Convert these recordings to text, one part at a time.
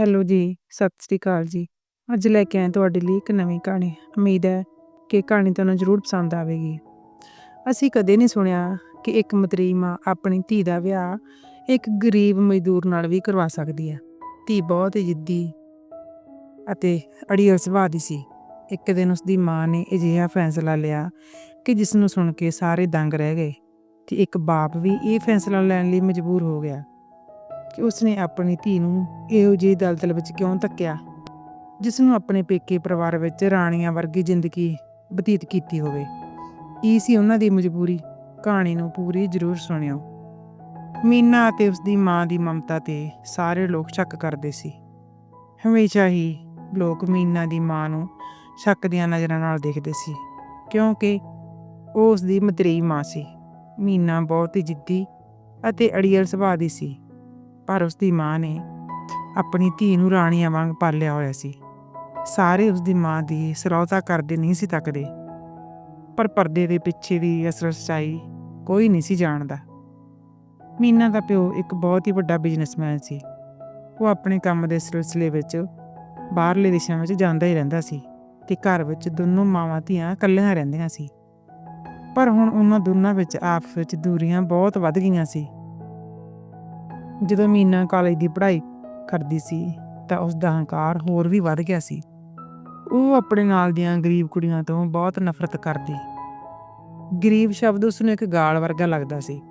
Hello ਜੀ, ਸਤਿ ਸ੍ਰੀ ਅਕਾਲ ਜੀ। ਅੱਜ ਲੈ ਕੇ ਆਏ ਤੁਹਾਡੇ ਲਈ ਇੱਕ ਨਵੀਂ ਕਹਾਣੀ। ਉਮੀਦ ਹੈ ਕਿ ਕਹਾਣੀ ਤੁਹਾਨੂੰ ਜ਼ਰੂਰ ਪਸੰਦ ਆਵੇਗੀ। ਅਸੀਂ ਕਦੇ ਨਹੀਂ ਸੁਣਿਆ ਕਿ ਇੱਕ ਮਤਰੀ ਮਾਂ ਆਪਣੀ ਧੀ ਦਾ ਵਿਆਹ ਇੱਕ ਗਰੀਬ ਮਜ਼ਦੂਰ ਨਾਲ ਵੀ ਕਰਵਾ ਸਕਦੀ ਹੈ। ਧੀ ਬਹੁਤ ਜਿੱਦੀ ਅਤੇ ਅੜੀਅਲ ਸੁਭਾਅ ਦੀ ਸੀ। ਇੱਕ ਦਿਨ ਉਸ ਦੀ ਮਾਂ ਨੇ ਅਜਿਹਾ ਫੈਸਲਾ ਲਿਆ ਕਿ ਜਿਸ ਨੂੰ ਸੁਣ ਕੇ ਸਾਰੇ ਦੰਗ ਰਹਿ ਗਏ ਤੇ ਇੱਕ ਬਾਪ ਵੀ ਇਹ ਫੈਸਲਾ ਲੈਣ ਲਈ ਮਜਬੂਰ ਹੋ ਗਿਆ ਕਿ ਉਸਨੇ ਆਪਣੀ ਧੀ ਨੂੰ ਇਹੋ ਜਿਹੀ ਦਲਦਲ ਵਿੱਚ ਕਿਉਂ ਧੱਕਿਆ? ਜਿਸ ਨੂੰ ਆਪਣੇ ਪੇਕੇ ਪਰਿਵਾਰ ਵਿੱਚ ਰਾਣੀਆਂ ਵਰਗੀ ਜ਼ਿੰਦਗੀ ਬਤੀਤ ਕੀਤੀ ਹੋਵੇ। ਕੀ ਸੀ ਉਹਨਾਂ ਦੀ ਮਜਬੂਰੀ? ਕਹਾਣੀ ਨੂੰ ਪੂਰੀ ਜ਼ਰੂਰ ਸੁਣਿਓ। ਮੀਨਾ ਅਤੇ ਉਸ ਦੀ ਮਾਂ ਦੀ ਮਮਤਾ ਤੇ ਸਾਰੇ ਲੋਕ ਸ਼ੱਕ ਕਰਦੇ ਸੀ। ਹਮੇਸ਼ਾ ਹੀ ਲੋਕ ਮੀਨਾ ਦੀ ਮਾਂ ਨੂੰ ਸ਼ੱਕ ਦੀਆਂ ਨਜ਼ਰਾਂ ਨਾਲ ਦੇਖਦੇ ਸੀ, ਕਿਉਂਕਿ ਉਹ ਉਸ ਦੀ ਮਤਰੇਈ ਮਾਂ ਸੀ। ਮੀਨਾ ਬਹੁਤ ਹੀ ਜਿੱਦੀ ਅਤੇ ਅੜੀਅਲ ਸੁਭਾਅ ਦੀ ਸੀ। ਪਰ ਉਸ ਦੀ ਮਾਂ ਨੇ ਆਪਣੀ ਧੀ ਨੂੰ ਰਾਣੀਆਂ ਵਾਂਗ ਪਾਲਿਆ ਹੋਇਆ ਸੀ। ਸਾਰੇ ਉਸ ਦੀ ਮਾਂ ਦੀ ਸਰਾਹਤਾ ਕਰਦੇ ਨਹੀਂ ਸੀ ਤੱਕਦੇ। ਪਰ ਪਰਦੇ ਦੇ ਪਿੱਛੇ ਦੀ ਅਸਲ ਸੱਚਾਈ ਕੋਈ ਨਹੀਂ ਸੀ ਜਾਣਦਾ। ਮੀਨਾ ਦਾ ਪਿਓ ਇੱਕ ਬਹੁਤ ਹੀ ਵੱਡਾ ਬਿਜ਼ਨਸਮੈਨ ਸੀ। ਉਹ ਆਪਣੇ ਕੰਮ ਦੇ ਸਿਲਸਿਲੇ ਵਿੱਚ ਬਾਹਰਲੇ ਦੇਸ਼ਾਂ ਵਿੱਚ ਜਾਂਦਾ ਹੀ ਰਹਿੰਦਾ ਸੀ ਤੇ ਘਰ ਵਿੱਚ ਦੋਨੋਂ ਮਾਵਾਂ ਧੀਆਂ ਇਕੱਲੀਆਂ ਰਹਿੰਦੀਆਂ ਸੀ। ਪਰ ਹੁਣ ਉਹਨਾਂ ਦੋਨਾਂ ਵਿੱਚ ਆਪਸ ਵਿੱਚ ਦੂਰੀਆਂ ਬਹੁਤ ਵੱਧ ਗਈਆਂ ਸੀ। ਜਦੋਂ ਮੀਨਾ ਕਾਲਜ ਦੀ ਪੜ੍ਹਾਈ ਕਰਦੀ ਸੀ ਤਾਂ ਉਸ ਦਾ ਹੰਕਾਰ ਹੋਰ ਵੀ ਵੱਧ ਗਿਆ ਸੀ। ਉਹ ਆਪਣੇ ਨਾਲ ਦੀਆਂ ਗਰੀਬ ਕੁੜੀਆਂ ਤੋਂ ਬਹੁਤ ਨਫ਼ਰਤ ਕਰਦੀ। ਗਰੀਬ ਸ਼ਬਦ ਉਸ ਨੂੰ ਇੱਕ ਗਾਲ ਵਰਗਾ ਲੱਗਦਾ ਸੀ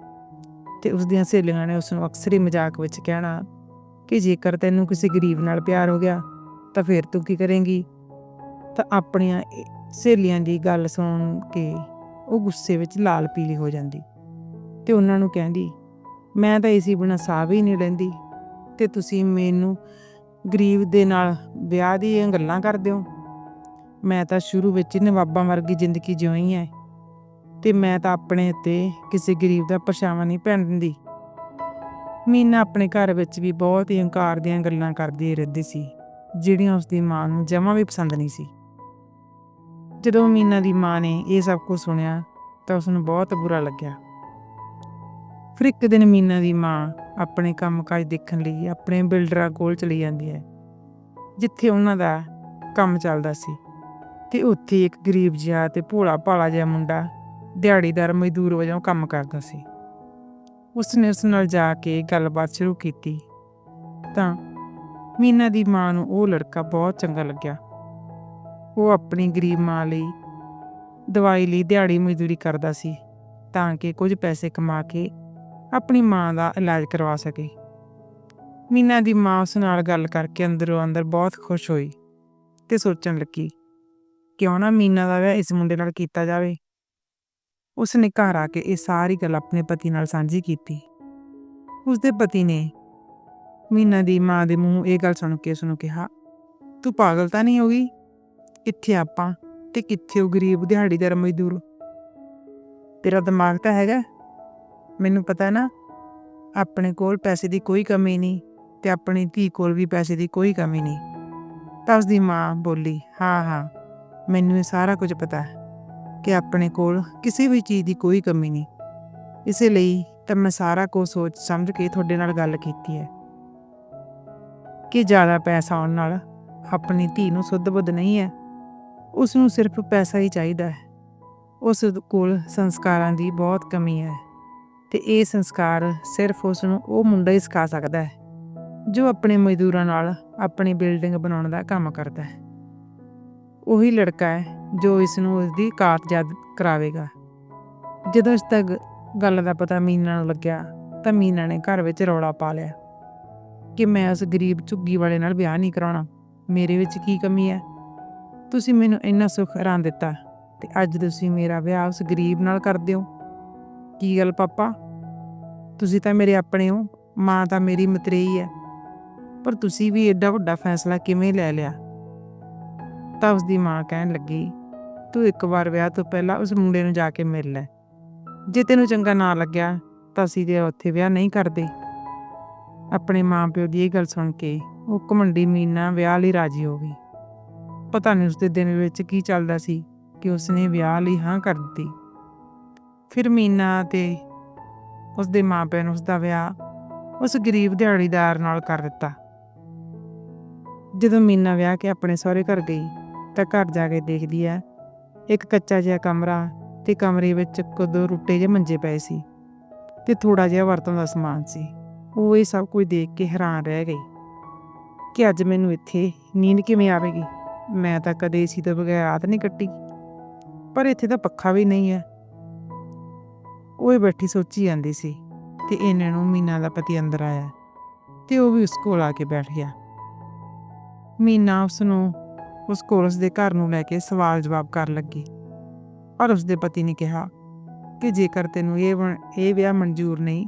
ਤੇ ਉਸ ਦੀਆਂ ਸਹੇਲੀਆਂ ਨੇ ਉਸ ਨੂੰ ਅਕਸਰ ਹੀ ਮਜ਼ਾਕ ਵਿੱਚ ਕਹਿਣਾ ਕਿ ਜੇਕਰ ਤੈਨੂੰ ਕਿਸੇ ਗਰੀਬ ਨਾਲ ਪਿਆਰ ਹੋ ਗਿਆ ਤਾਂ ਫਿਰ ਤੂੰ ਕੀ ਕਰੇਂਗੀ? ਤਾਂ ਆਪਣੀਆਂ ਸਹੇਲੀਆਂ ਦੀ ਗੱਲ ਸੁਣ ਕੇ ਉਹ ਗੁੱਸੇ ਵਿੱਚ ਲਾਲ ਪੀਲੀ ਹੋ ਜਾਂਦੀ ਤੇ ਉਹਨਾਂ ਨੂੰ ਕਹਿੰਦੀ ਮੈਂ ਤਾਂ ਇਸੇ ਬਿਨਾਂ ਸਾਹ ਵੀ ਨਹੀਂ ਲੈਂਦੀ। ਤੇ ਤੁਸੀਂ ਮੈਨੂੰ ਗਰੀਬ ਦੇ ਨਾਲ ਵਿਆਹ ਦੀਆਂ ਗੱਲਾਂ ਕਰਦੇ ਹੋ? ਮੈਂ ਤਾਂ ਸ਼ੁਰੂ ਵਿੱਚ ਹੀ ਨਵਾਬਾਂ ਵਰਗੀ ਜ਼ਿੰਦਗੀ ਜਿਉਈ ਹੈ। ਤੇ ਮੈਂ ਤਾਂ ਆਪਣੇ ਉੱਤੇ ਕਿਸੇ ਗਰੀਬ ਦਾ ਪਰਛਾਵਾਂ ਨਹੀਂ ਪੈਣ ਦਿੰਦੀ। ਮੀਨਾ ਆਪਣੇ ਘਰ ਵਿੱਚ ਵੀ ਬਹੁਤ ਹੀ ਹੰਕਾਰ ਦੀਆਂ ਗੱਲਾਂ ਕਰਦੀ ਰਹਿੰਦੀ ਸੀ, ਜਿਹੜੀਆਂ ਉਸ ਦੀ ਮਾਂ ਨੂੰ ਜਮਾਂ ਵੀ ਪਸੰਦ ਨਹੀਂ ਸੀ। ਜਦੋਂ ਮੀਨਾ ਦੀ ਮਾਂ ਨੇ ਇਹ ਸਭ ਕੁਝ ਸੁਣਿਆ, ਤਾਂ ਉਸ ਨੂੰ ਬਹੁਤ ਬੁਰਾ ਲੱਗਿਆ। ਫਿਰ ਇੱਕ ਦਿਨ ਮੀਨਾ ਦੀ ਮਾਂ ਆਪਣੇ ਕੰਮਕਾਜ ਦੇਖਣ ਲਈ ਆਪਣੇ ਬਿਲਡਰਾਂ ਕੋਲ ਚਲੀ ਜਾਂਦੀ ਹੈ, ਜਿੱਥੇ ਉਹਨਾਂ ਦਾ ਕੰਮ ਚੱਲਦਾ ਸੀ। ਤੇ ਉੱਥੇ ਇੱਕ ਗਰੀਬ ਜਿਹਾ ਤੇ ਭੋਲਾ ਭਾਲਾ ਜਿਹਾ ਮੁੰਡਾ ਦਿਹਾੜੀਦਾਰ ਮਜ਼ਦੂਰ ਵਜੋਂ ਕੰਮ ਕਰਦਾ ਸੀ। ਉਸ ਨੇ ਉਸ ਨਾਲ ਜਾ ਕੇ ਗੱਲਬਾਤ ਸ਼ੁਰੂ ਕੀਤੀ। ਤਾਂ ਮੀਨਾ ਦੀ ਮਾਂ ਨੂੰ ਉਹ ਲੜਕਾ ਬਹੁਤ ਚੰਗਾ ਲੱਗਿਆ। ਉਹ ਆਪਣੀ ਗਰੀਬ ਮਾਂ ਲਈ ਦਵਾਈ ਲਈ ਦਿਹਾੜੀ ਮਜ਼ਦੂਰੀ ਕਰਦਾ ਸੀ, ਤਾਂ ਕਿ ਕੁਝ ਪੈਸੇ ਕਮਾ ਕੇ ਆਪਣੀ ਮਾਂ ਦਾ ਇਲਾਜ ਕਰਵਾ ਸਕੇ। ਮੀਨਾ ਦੀ ਮਾਂ ਉਸ ਨਾਲ ਗੱਲ ਕਰਕੇ ਅੰਦਰੋਂ ਅੰਦਰ ਬਹੁਤ ਖੁਸ਼ ਹੋਈ ਤੇ ਸੋਚਣ ਲੱਗੀ, ਕਿਉਂ ਨਾ ਮੀਨਾ ਦਾ ਵਿਆਹ ਇਸ ਮੁੰਡੇ ਨਾਲ ਕੀਤਾ ਜਾਵੇ? ਉਸ ਨੇ ਘਰ ਆ ਕੇ ਇਹ ਸਾਰੀ ਗੱਲ ਆਪਣੇ ਪਤੀ ਨਾਲ ਸਾਂਝੀ ਕੀਤੀ। ਉਸ ਦੇ ਪਤੀ ਨੇ ਮੀਨਾ ਦੀ ਮਾਂ ਦੇ ਮੂੰਹ ਇਹ ਗੱਲ ਸੁਣ ਕੇ ਉਸ ਨੂੰ ਕਿਹਾ, ਤੂੰ ਪਾਗਲ ਤਾਂ ਨਹੀਂ ਹੋ ਗਈ? ਕਿੱਥੇ ਆਪਾਂ ਤੇ ਕਿੱਥੇ ਉਹ ਗਰੀਬ ਦਿਹਾੜੀਦਾਰ ਮਜ਼ਦੂਰ? ਤੇਰਾ ਦਿਮਾਗ ਤਾਂ ਹੈਗਾ। ਮੈਨੂੰ ਪਤਾ ਨਾ, ਆਪਣੇ ਕੋਲ ਪੈਸੇ ਦੀ ਕੋਈ ਕਮੀ ਨਹੀਂ ਤੇ ਆਪਣੀ ਧੀ ਕੋਲ ਵੀ ਪੈਸੇ ਦੀ ਕੋਈ ਕਮੀ ਨਹੀਂ। ਤਾਂ ਉਸ ਦੀ ਮਾਂ ਬੋਲੀ, ਹਾਂ ਹਾਂ, ਮੈਨੂੰ ਇਹ ਸਾਰਾ ਕੁਝ ਪਤਾ ਹੈ ਕਿ ਆਪਣੇ ਕੋਲ ਕਿਸੇ ਵੀ ਚੀਜ਼ ਦੀ ਕੋਈ ਕਮੀ ਨਹੀਂ। ਇਸੇ ਲਈ ਤਾਂ ਮੈਂ ਸਾਰਾ ਕੁਝ ਸੋਚ ਸਮਝ ਕੇ ਤੁਹਾਡੇ ਨਾਲ ਗੱਲ ਕੀਤੀ ਹੈ ਕਿ ਜ਼ਿਆਦਾ ਪੈਸਾ ਆਉਣ ਨਾਲ ਆਪਣੀ ਧੀ ਨੂੰ ਸੁੱਧ ਬੁੱਧ ਨਹੀਂ ਹੈ। ਉਸ ਨੂੰ ਸਿਰਫ ਪੈਸਾ ਹੀ ਚਾਹੀਦਾ ਹੈ। ਉਸ ਕੋਲ ਸੰਸਕਾਰਾਂ ਦੀ ਬਹੁਤ ਕਮੀ ਹੈ। ਤੇ ਇਹ ਸੰਸਕਾਰ ਸਿਰਫ ਉਸ ਨੂੰ, ਉਹ ਮੁੰਡਾ ਹੀ ਸਿਖਾ ਸਕਦਾ ਹੈ, ਜੋ ਆਪਣੇ ਮਜ਼ਦੂਰਾਂ ਨਾਲ ਆਪਣੀ ਬਿਲਡਿੰਗ ਬਣਾਉਣ ਦਾ ਕੰਮ ਕਰਦਾ ਹੈ। ਉਹੀ ਲੜਕਾ ਹੈ, ਜੋ ਇਸ ਨੂੰ ਉਸ ਦੀ ਕਾਤ ਯਾਦ ਕਰਾਵੇਗਾ। ਜਦੋਂ ਇਸ ਤੱਕ ਗੱਲ ਦਾ ਪਤਾ ਮੀਨਾ ਨੂੰ ਲੱਗਿਆ, ਤਾਂ ਮੀਨਾ ਨੇ ਘਰ ਵਿੱਚ ਰੌਲਾ ਪਾ ਲਿਆ ਕਿ ਮੈਂ ਉਸ ਗਰੀਬ ਝੁੱਗੀ ਵਾਲੇ ਨਾਲ ਵਿਆਹ ਨਹੀਂ ਕਰਾਉਣਾ। ਮੇਰੇ ਵਿੱਚ ਕੀ ਕਮੀ ਹੈ? ਤੁਸੀਂ ਮੈਨੂੰ ਇੰਨਾ ਸੁੱਖ ਆਰਾਮ ਦਿੱਤਾ ਤੇ ਅੱਜ ਤੁਸੀਂ ਮੇਰਾ ਵਿਆਹ ਉਸ ਗਰੀਬ ਨਾਲ ਕਰਦੇ ਹੋ ਕੀ ਗੱਲ ਪਾਪਾ? ਤੁਸੀਂ ਤਾਂ ਮੇਰੇ ਆਪਣੇ ਹੋ, ਮਾਂ ਤਾਂ ਮੇਰੀ ਮਤਰੇਈ ਹੈ। ਪਰ ਤੁਸੀਂ ਵੀ ਐਡਾ ਵੱਡਾ ਫੈਸਲਾ ਕਿਵੇਂ ਲੈ ਲਿਆ? ਤਾਂ ਉਸ ਦੀ ਮਾਂ ਕਹਿਣ ਲੱਗੀ, ਤੂੰ ਇੱਕ ਵਾਰ ਵਿਆਹ ਤੋਂ ਪਹਿਲਾਂ ਉਸ ਮੁੰਡੇ ਨੂੰ ਜਾ ਕੇ ਮਿਲ ਲੈ। ਜੇ ਤੈਨੂੰ ਚੰਗਾ ਨਾ ਲੱਗਿਆ, ਤਾਂ ਅਸੀਂ ਤੇ ਉੱਥੇ ਵਿਆਹ ਨਹੀਂ ਕਰਦੇ। ਆਪਣੇ ਮਾਂ ਪਿਓ ਦੀ ਇਹ ਗੱਲ ਸੁਣ ਕੇ ਉਹ ਘਮੰਡੀ ਮੀਨਾ ਵਿਆਹ ਲਈ ਰਾਜੀ ਹੋ ਗਈ। ਪਤਾ ਨਹੀਂ ਉਸ ਦੇ ਦਿਨ ਵਿੱਚ ਕੀ ਚੱਲਦਾ ਸੀ ਕਿ ਉਸਨੇ ਵਿਆਹ ਲਈ ਹਾਂ ਕਰ ਦਿੱਤੀ। ਫਿਰ ਮੀਨਾ ਤੇ ਉਸ ਦੇ ਮਾਪਿਆਂ ਨੇ ਉਸ ਦਾ ਵਿਆਹ ਉਸ ਗਰੀਬ ਦਿਹਾੜੀਦਾਰ ਨਾਲ ਕਰ ਦਿੱਤਾ। ਜਦੋਂ ਮੀਨਾ ਵਿਆਹ ਕੇ ਆਪਣੇ ਸਹੁਰੇ ਘਰ ਗਈ ਤਾਂ ਘਰ ਜਾ ਕੇ ਦੇਖਦੀ ਹੈ, ਇੱਕ ਕੱਚਾ ਜਿਹਾ ਕਮਰਾ ਤੇ ਕਮਰੇ ਵਿੱਚ ਕਦੋਂ ਰੁੱਟੇ ਜਿਹੇ ਮੰਜੇ ਪਏ ਸੀ ਤੇ ਥੋੜਾ ਜਿਹਾ ਵਰਤੋਂ ਦਾ ਸਮਾਨ ਸੀ। ਉਹ ਇਹ ਸਭ ਕੁਝ ਦੇਖ ਕੇ ਹੈਰਾਨ ਰਹਿ ਗਈ ਕਿ ਅੱਜ ਮੈਨੂੰ ਇੱਥੇ ਨੀਂਦ ਕਿਵੇਂ ਆਵੇਗੀ। ਮੈਂ ਤਾਂ ਕਦੇ ਸੀ ਤੋਂ ਬਗੈਰ ਰਾਤ ਨਹੀਂ ਕੱਟੀ। ਪਰ ਇੱਥੇ ਤਾਂ ਪੱਖਾ ਵੀ ਨਹੀਂ ਹੈ। ਉਹ ਹੀ ਬੈਠੀ ਸੋਚੀ ਜਾਂਦੀ ਸੀ ਤੇ ਇਹਨਾਂ ਨੂੰ ਮੀਨਾ ਦਾ ਪਤੀ ਅੰਦਰ ਆਇਆ ਤੇ ਉਹ ਵੀ ਉਸ ਕੋਲ ਆ ਕੇ ਬੈਠ ਗਿਆ। ਮੀਨਾ ਉਸ ਨੂੰ ਉਸ ਕੋਲ ਉਸ ਦੇ ਘਰ ਨੂੰ ਲੈ ਕੇ ਸਵਾਲ ਜਵਾਬ ਕਰਨ ਲੱਗੀ ਪਰ ਉਸ ਦੇ ਪਤੀ ਨੇ ਕਿਹਾ ਕਿ ਜੇਕਰ ਤੈਨੂੰ ਇਹ ਇਹ ਵਿਆਹ ਮਨਜ਼ੂਰ ਨਹੀਂ,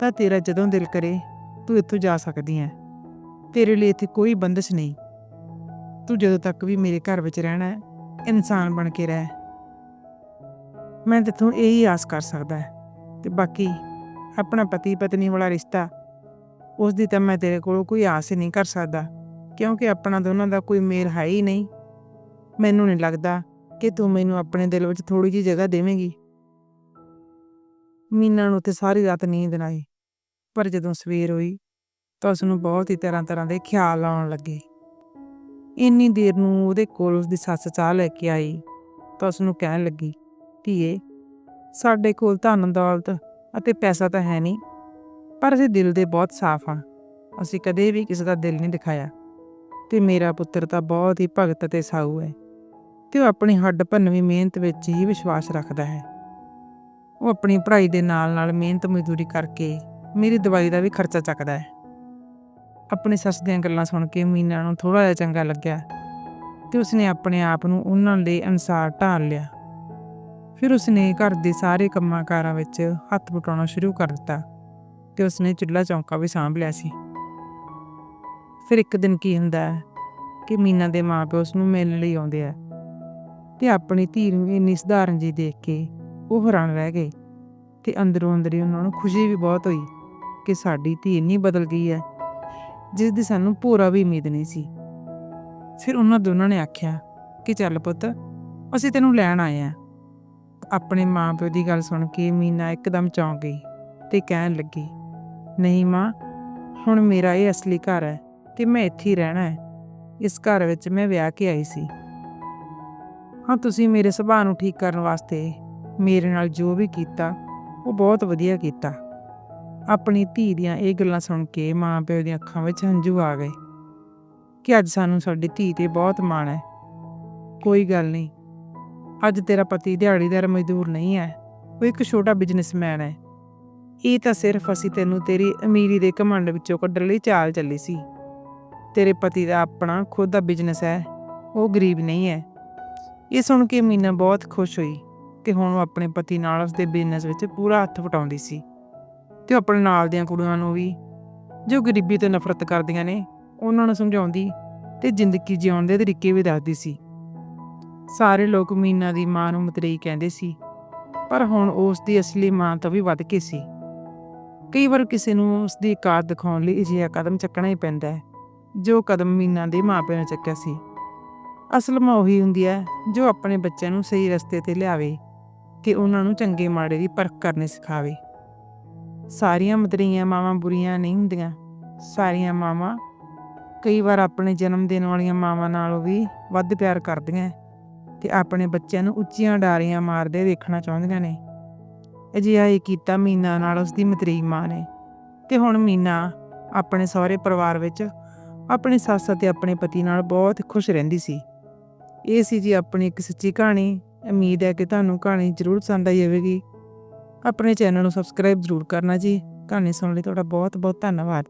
ਤਾਂ ਤੇਰਾ ਜਦੋਂ ਦਿਲ ਕਰੇ ਤੂੰ ਇੱਥੋਂ ਜਾ ਸਕਦੀ ਹੈ। ਤੇਰੇ ਲਈ ਇੱਥੇ ਕੋਈ ਬੰਦਸ਼ ਨਹੀਂ। ਤੂੰ ਜਦੋਂ ਤੱਕ ਵੀ ਮੇਰੇ ਘਰ ਵਿੱਚ ਰਹਿਣਾ ਹੈ, ਇਨਸਾਨ ਬਣ ਕੇ ਰਹਿ। ਮੈਂ ਤੇਥੋਂ ਇਹੀ ਆਸ ਕਰ ਸਕਦਾ ਹੈ। ਤੇ ਬਾਕੀ ਆਪਣਾ ਪਤੀ ਪਤਨੀ ਵਾਲਾ ਰਿਸ਼ਤਾ ਉਸ ਦੀ ਤਾਂ ਮੈਂ ਤੇਰੇ ਕੋਲੋਂ ਕੋਈ ਆਸ ਹੀ ਨਹੀਂ ਕਰ ਸਕਦਾ, ਕਿਉਂਕਿ ਆਪਣਾ ਦੋਨਾਂ ਦਾ ਕੋਈ ਮੇਲ ਹੈ ਹੀ ਨਹੀਂ। ਮੈਨੂੰ ਨਹੀਂ ਲੱਗਦਾ ਕਿ ਤੂੰ ਮੈਨੂੰ ਆਪਣੇ ਦਿਲ ਵਿੱਚ ਥੋੜੀ ਜਿਹੀ ਜਗ੍ਹਾ ਦੇਵੇਂਗੀ। ਮੀਨਾ ਨੂੰ ਤੇ ਸਾਰੀ ਰਾਤ ਨੀਂਦ ਨਾ ਆਈ, ਪਰ ਜਦੋਂ ਸਵੇਰ ਹੋਈ ਤਾਂ ਉਸ ਨੂੰ ਬਹੁਤ ਹੀ ਤਰ੍ਹਾਂ ਤਰ੍ਹਾਂ ਦੇ ਖਿਆਲ ਆਉਣ ਲੱਗੇ। ਇੰਨੀ ਦੇਰ ਨੂੰ ਉਹਦੇ ਕੋਲ ਉਸਦੀ ਸੱਸ ਚਾਹ ਲੈ ਕੇ ਆਈ ਤਾਂ ਉਸ ਨੂੰ ਕਹਿਣ ਲੱਗੀ ਧੀਏ, ਸਾਡੇ ਕੋਲ ਧਨ ਦੌਲਤ ਅਤੇ ਪੈਸਾ ਤਾਂ ਹੈ ਨਹੀਂ, ਪਰ ਅਸੀਂ ਦਿਲ ਦੇ ਬਹੁਤ ਸਾਫ਼ ਹਾਂ। ਅਸੀਂ ਕਦੇ ਵੀ ਕਿਸੇ ਦਾ ਦਿਲ ਨਹੀਂ ਦਿਖਾਇਆ। ਤੇ ਮੇਰਾ ਪੁੱਤਰ ਤਾਂ ਬਹੁਤ ਹੀ ਭਗਤ ਅਤੇ ਸਾਊ ਹੈ ਤੇ ਉਹ ਆਪਣੀ ਹੱਡ ਭੰਨਵੀਂ ਮਿਹਨਤ ਵਿੱਚ ਹੀ ਵਿਸ਼ਵਾਸ ਰੱਖਦਾ ਹੈ। ਉਹ ਆਪਣੀ ਪੜ੍ਹਾਈ ਦੇ ਨਾਲ ਨਾਲ ਮਿਹਨਤ ਮਜ਼ਦੂਰੀ ਕਰਕੇ ਮੇਰੀ ਦਵਾਈ ਦਾ ਵੀ ਖਰਚਾ ਚੱਕਦਾ ਹੈ। ਆਪਣੀ ਸੱਸ ਦੀਆਂ ਗੱਲਾਂ ਸੁਣ ਕੇ ਮੀਨਾ ਨੂੰ ਥੋੜਾ ਜਿਹਾ ਚੰਗਾ ਲੱਗਿਆ ਤੇ ਉਸਨੇ ਆਪਣੇ ਆਪ ਨੂੰ ਉਹਨਾਂ ਦੇ ਅਨੁਸਾਰ ਢਾਲ ਲਿਆ। ਫਿਰ ਉਸਨੇ ਘਰ ਦੇ ਸਾਰੇ ਕੰਮਾਂ ਕਾਰਾਂ ਵਿੱਚ ਹੱਥ ਵਟਾਉਣਾ ਸ਼ੁਰੂ ਕਰ ਦਿੱਤਾ ਤੇ ਉਸਨੇ ਚੁੱਲ੍ਹਾ ਚੌਂਕਾ ਵੀ ਸਾਂਭ ਲਿਆ ਸੀ। ਫਿਰ ਇੱਕ ਦਿਨ ਕੀ ਹੁੰਦਾ ਹੈ ਕਿ ਮੀਨਾ ਦੇ ਮਾਪੇ ਉਸ ਨੂੰ ਮਿਲਣ ਲਈ ਆਉਂਦੇ ਆ ਤੇ ਆਪਣੀ ਧੀ ਨੂੰ ਇੰਨੀ ਸਧਾਰਨ ਜੀ ਦੇਖ ਕੇ ਉਹ ਹੈਰਾਨ ਰਹਿ ਗਏ ਤੇ ਅੰਦਰੋਂ ਅੰਦਰ ਹੀ ਉਹਨਾਂ ਨੂੰ ਖੁਸ਼ੀ ਵੀ ਬਹੁਤ ਹੋਈ ਕਿ ਸਾਡੀ ਧੀ ਇੰਨੀ ਬਦਲ ਗਈ ਹੈ, ਜਿਸ ਦੀ ਸਾਨੂੰ ਪੂਰਾ ਵੀ ਉਮੀਦ ਨਹੀਂ ਸੀ। ਫਿਰ ਉਹਨਾਂ ਦੋਨਾਂ ਨੇ ਆਖਿਆ ਕਿ ਚੱਲ ਪੁੱਤ, ਅਸੀਂ ਤੈਨੂੰ ਲੈਣ ਆਏ ਆ ਆਪਣੇ ਮਾਪਿਓ ਦੀ ਗੱਲ ਸੁਣ ਕੇ ਮੀਨਾ ਇੱਕਦਮ ਚੌਂਕ ਗਈ ਤੇ ਕਹਿਣ ਲੱਗੀ, ਨਹੀਂ ਮਾਂ, ਹੁਣ ਮੇਰਾ ਇਹ ਅਸਲੀ ਘਰ ਹੈ ਤੇ ਮੈਂ ਇੱਥੇ ਹੀ ਰਹਿਣਾ ਹੈ। ਇਸ ਘਰ ਵਿੱਚ ਮੈਂ ਵਿਆਹ ਕੇ ਆਈ ਸੀ। ਹਾਂ, ਤੁਸੀਂ ਮੇਰੇ ਸੁਭਾਅ ਨੂੰ ਠੀਕ ਕਰਨ ਵਾਸਤੇ ਮੇਰੇ ਨਾਲ ਜੋ ਵੀ ਕੀਤਾ, ਉਹ ਬਹੁਤ ਵਧੀਆ ਕੀਤਾ। ਆਪਣੀ ਧੀ ਦੀਆਂ ਇਹ ਗੱਲਾਂ ਸੁਣ ਕੇ ਮਾਂ ਪਿਓ ਦੀਆਂ ਅੱਖਾਂ ਵਿੱਚ ਹੰਝੂ ਆ ਗਏ ਕਿ ਅੱਜ ਸਾਨੂੰ ਸਾਡੀ ਧੀ ਤੇ ਬਹੁਤ ਮਾਣ ਹੈ। ਕੋਈ ਗੱਲ ਨਹੀਂ ਅੱਜ ਤੇਰਾ ਪਤੀ ਦਿਹਾੜੀਦਾਰ ਮਜ਼ਦੂਰ ਨਹੀਂ ਹੈ, ਉਹ ਇੱਕ ਛੋਟਾ ਬਿਜ਼ਨਸਮੈਨ ਹੈ। ਇਹ ਤਾਂ ਸਿਰਫ ਅਸੀਂ ਤੈਨੂੰ ਤੇਰੀ ਅਮੀਰੀ ਦੇ ਘਮੰਡ ਵਿੱਚੋਂ ਕੱਢਣ ਲਈ ਚਾਲ ਚੱਲੀ ਸੀ। ਤੇਰੇ ਪਤੀ ਦਾ ਆਪਣਾ ਖੁਦ ਦਾ ਬਿਜ਼ਨਸ ਹੈ, ਉਹ ਗਰੀਬ ਨਹੀਂ ਹੈ। ਇਹ ਸੁਣ ਕੇ ਮੀਨਾ ਬਹੁਤ ਖੁਸ਼ ਹੋਈ ਕਿ ਹੁਣ ਉਹ ਆਪਣੇ ਪਤੀ ਨਾਲ ਉਸਦੇ ਬਿਜ਼ਨਸ ਵਿੱਚ ਪੂਰਾ ਹੱਥ ਵਟਾਉਂਦੀ ਸੀ। ਤੇ ਉਹ ਆਪਣੇ ਨਾਲ ਦੀਆਂ ਕੁੜੀਆਂ ਨੂੰ ਵੀ, ਜੋ ਗਰੀਬੀ ਤੋਂ ਨਫ਼ਰਤ ਕਰਦੀਆਂ ਨੇ, ਉਹਨਾਂ ਨੂੰ ਸਮਝਾਉਂਦੀ ਤੇ ਜ਼ਿੰਦਗੀ ਜਿਉਣ ਦੇ ਤਰੀਕੇ ਵੀ ਦੱਸਦੀ ਸੀ। ਸਾਰੇ ਲੋਕ ਮੀਨਾ ਦੀ ਮਾਂ ਨੂੰ ਮਤਰੇਈ ਕਹਿੰਦੇ ਸੀ, ਪਰ ਹੁਣ ਉਹ ਉਸ ਦੀ ਅਸਲੀ ਮਾਂ ਤਾਂ ਵੀ ਵੱਧ ਕੇ ਸੀ। ਕਈ ਵਾਰ ਕਿਸੇ ਨੂੰ ਉਸ ਦੀ ਔਕਾਤ ਦਿਖਾਉਣ ਲਈ ਅਜਿਹਾ ਕਦਮ ਚੱਕਣਾ ਹੀ ਪੈਂਦਾ ਹੈ, ਜੋ ਕਦਮ ਮੀਨਾ ਦੇ ਮਾਪਿਆਂ ਨੇ ਚੱਕਿਆ ਸੀ। ਅਸਲ ਮਾਂ ਉਹੀ ਹੁੰਦੀ ਹੈ, ਜੋ ਆਪਣੇ ਬੱਚਿਆਂ ਨੂੰ ਸਹੀ ਰਸਤੇ ਤੇ ਲਿਆਵੇ, ਤੇ ਉਹਨਾਂ ਨੂੰ ਚੰਗੇ ਮਾੜੇ ਦੀ ਪਰਖ ਕਰਨੀ ਸਿਖਾਵੇ। ਸਾਰੀਆਂ ਮਤਰੇਈਆਂ ਮਾਵਾਂ ਬੁਰੀਆਂ ਨਹੀਂ ਹੁੰਦੀਆਂ, ਸਾਰੀਆਂ ਮਾਵਾਂ ਕਈ ਵਾਰ ਆਪਣੇ ਜਨਮ ਦਿਨ ਵਾਲੀਆਂ ਮਾਵਾਂ ਨਾਲੋਂ ਵੀ ਵੱਧ ਪਿਆਰ ਕਰਦੀਆਂ ਤੇ ਆਪਣੇ ਬੱਚਿਆਂ ਨੂੰ ਉੱਚੀਆਂ ਡਾਰੀਆਂ ਮਾਰਦੇ ਵੇਖਣਾ ਚਾਹੁੰਦੀਆਂ ਨੇ। ਅਜਿਹਾ ਇਹ ਕੀਤਾ ਮੀਨਾ ਨਾਲ ਉਸ ਦੀ ਮਤਰੇਈ ਮਾਂ ਨੇ। ਤੇ ਹੁਣ ਮੀਨਾ ਆਪਣੇ ਸਹੁਰੇ ਪਰਿਵਾਰ ਵਿੱਚ ਆਪਣੇ ਸੱਸ ਅਤੇ ਆਪਣੇ ਪਤੀ ਨਾਲ ਬਹੁਤ ਖੁਸ਼ ਰਹਿੰਦੀ ਸੀ। ਇਹ ਸੀ ਜੀ ਆਪਣੀ ਇੱਕ ਸੱਚੀ ਕਹਾਣੀ। ਉਮੀਦ ਹੈ ਕਿ ਤੁਹਾਨੂੰ ਕਹਾਣੀ ਜ਼ਰੂਰ ਪਸੰਦ ਆਈ ਹੋਵੇਗੀ। ਆਪਣੇ ਚੈਨਲ ਨੂੰ ਸਬਸਕ੍ਰਾਈਬ ਜ਼ਰੂਰ ਕਰਨਾ ਜੀ। ਕਹਾਣੀ ਸੁਣਨ ਲਈ ਤੁਹਾਡਾ ਬਹੁਤ ਬਹੁਤ ਧੰਨਵਾਦ।